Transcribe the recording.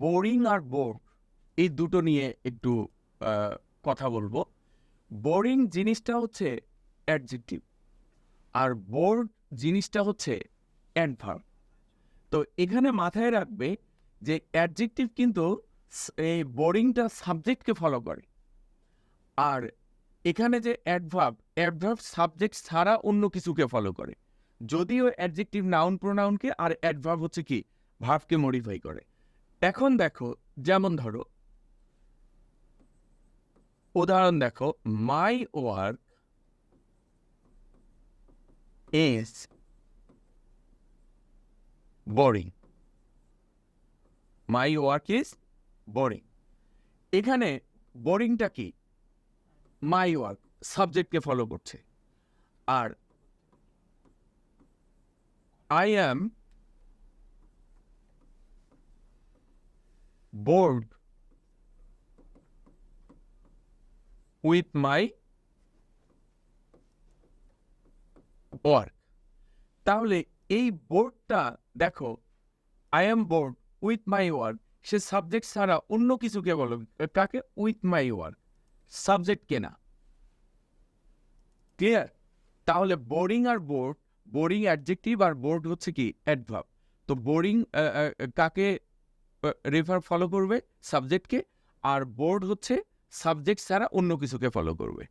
Boring আর board এই দুটো নিয়ে একটু কথা বলব। বোরিং জিনিসটা হচ্ছে অ্যাডজেক্টিভ, আর বোর্ড জিনিসটা হচ্ছে অ্যাডভার্ব। তো এখানে মাথায় রাখবে যে অ্যাডজেক্টিভ কিন্তু এই বোরিংটা সাবজেক্টকে ফলো করে। আর এখানে যে অ্যাডভার্ব অ্যাডভার্ব সাবজেক্ট ছাড়া অন্য কিছুকে ফলো করে। যদিও অ্যাডজেক্টিভ নাউন প্রোনাউনকে আর অ্যাডভার্ব হচ্ছে কি? ভার্বকে মডিফাই করে। এখন দেখো, যেমন ধরো, উদাহরণ দেখো my work is boring my work is boring এখানে বোরিংটা কি? মাই ওয়ার্ক সাবজেক্টকে ফলো করছে। আর I am bored with my work. তাহলে এই বোর্ডটা দেখো I am bored with my work say subject ছাড়া অন্য কিছুকে বলো। কাকে? উইথ মাই ওয়ার্ক সাবজেক্ট কেনা। ক্লিয়ার তাহলে বোরিং আর বোর্ড বোরিং অ্যাডজেক্টিভ আর বোর্ড হচ্ছে কি? অ্যাডভার্ব তো বোরিং কাকে রেফার ফলো করবে সাবজেক্টকে আর বোর্ড হচ্ছে সাবজেক্ট ছাড়া অন্য কিছুকে ফলো করবে।